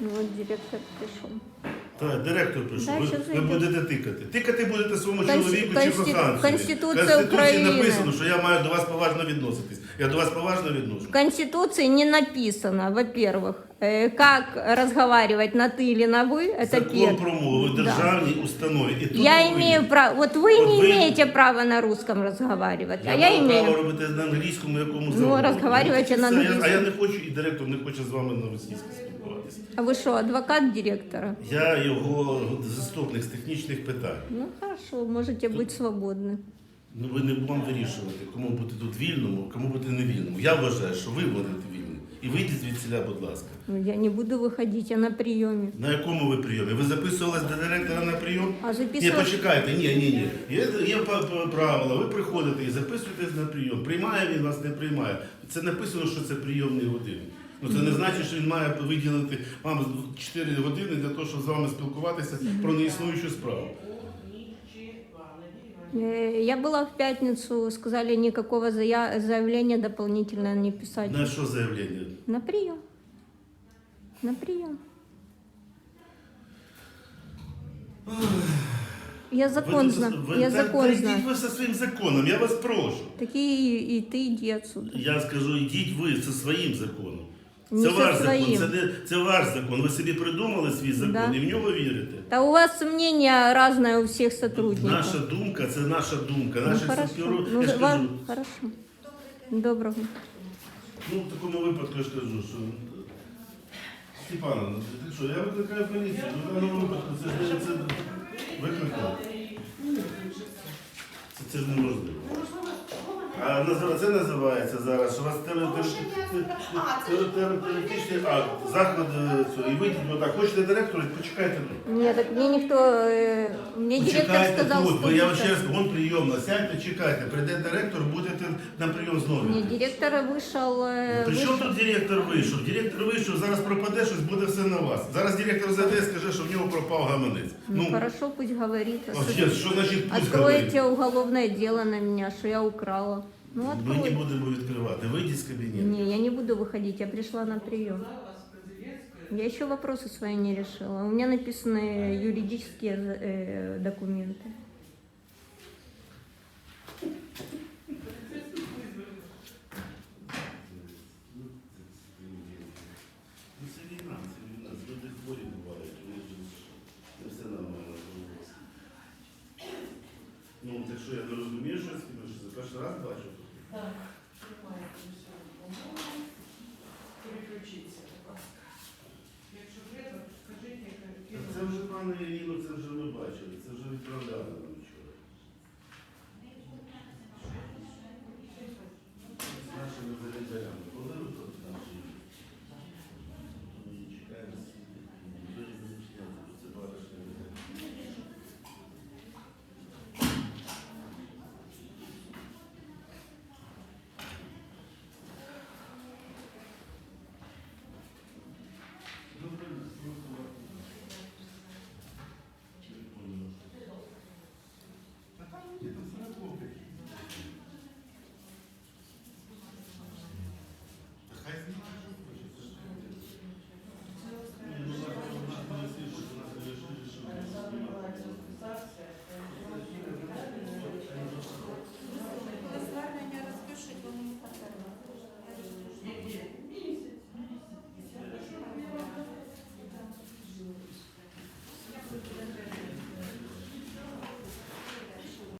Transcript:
Ну, от директор прийшов. Так, директор прийшов. Да, Ви, що ви будете тикати. Тикати будете своєму Консти- чоловіку чи Конститу- коханцю. В Конституції України. написано, що я маю до вас поважно відноситись. Я до вас поважно відношу. В Конституции не написано, во-первых, э, как разговаривать на ты или на вы. Это Закон первое. про мову в Да. державній установі. І тут Я ви- имею право. Вот вы Вот не вы- имеете права на русском разговаривать, Я а я маю право имею. робити на англійському якому Ну, завгодно. розговарювайте Ну, на це я- англійському. А я не хочу, і директор не хоче з вами на російській спілкуватися. А вы что, адвокат директора? Я його заступник з технічних питань. Ну хорошо, можете быть свободны. Ну ви не вам вирішувати, кому бути тут вільному, кому бути невільному. Я вважаю, що ви будете вільні. І вийдіть звідсіля, будь ласка. Ну, Я не буду выходить, я на приеме. На якому ви прийомі? Ви записувались до директора на прийом? А Ні, почекайте, ні, ні, ні. Є, є па- па- правила, ви приходите і записуєтесь на прийом. Приймає він вас, не приймає. Це написано, що це прийомні години. Ну це не значить, що він має виділити вам 4 години для того, щоб з вами спілкуватися про неіснуючу справу. Э, Я была в пятницу, сказали никакого зая- заявления дополнительно не писать. На що заявлення? На прием. На прием. Я закон Ви- знаю. ви- Я та- закон та знаю. Йдіть ви зі своїм законом, я вас прошу. Такие и, и ты иди отсюда. Я скажу, йдіть ви зі своїм законом. Не Це ваш своїм. закон, це, не, це ваш закон. Ви собі придумали свій закон Да. і в нього вірите. Да у вас мнение разное у всех сотрудников. Наша думка це наша думка. ну Наша хорошо. співро- Ну, я ж вам- кажу, хорошо. Доброго. ну в такому випадку я ж кажу, що Степана, ти що, я викликаю поліцію. Ну, В даному випадку це, це, це викликав. Це, це ж неможливо. А назва- це називається зараз, що у вас теоретичний акт, заклад е, цього, і вийдіть отак. Хочете директора, почекайте тут. Нет, так мне никто... э, Мне директор Почекайте сказал, тут, что... бо я вам это- ще раз кажу, вон прийомна, сядьте, чекайте, прийде директор, будете на прийом знову. Не, директор вышел... э, При чому вышел- тут директор вийшов? Директор вийшов, зараз пропаде щось, буде все на вас. Зараз директор зайде і скаже, що в нього пропав гаманець. Ну, хорошо, пусть говорит. а ще, що значить пусть говорить? Откройте уголовное дело на меня, что я украла. Ну, Ми не откройте. будемо відкривати. Вийдіть з кабінету. Не, я не буду выходить, я пришла на прием. Я еще вопросы свои не решила. У меня написаны юридические э, документы. Ну це війна, це війна. Люди хворі бувають, вони ж не все нормально. Ну, так що я не розумію, що з ким, що це перший раз бачу. Так, тримайте усю допомогу. Переключіться, будь ласка. Якщо треба, скажіть, яка Це вже пане Іло, це вже ви бачили.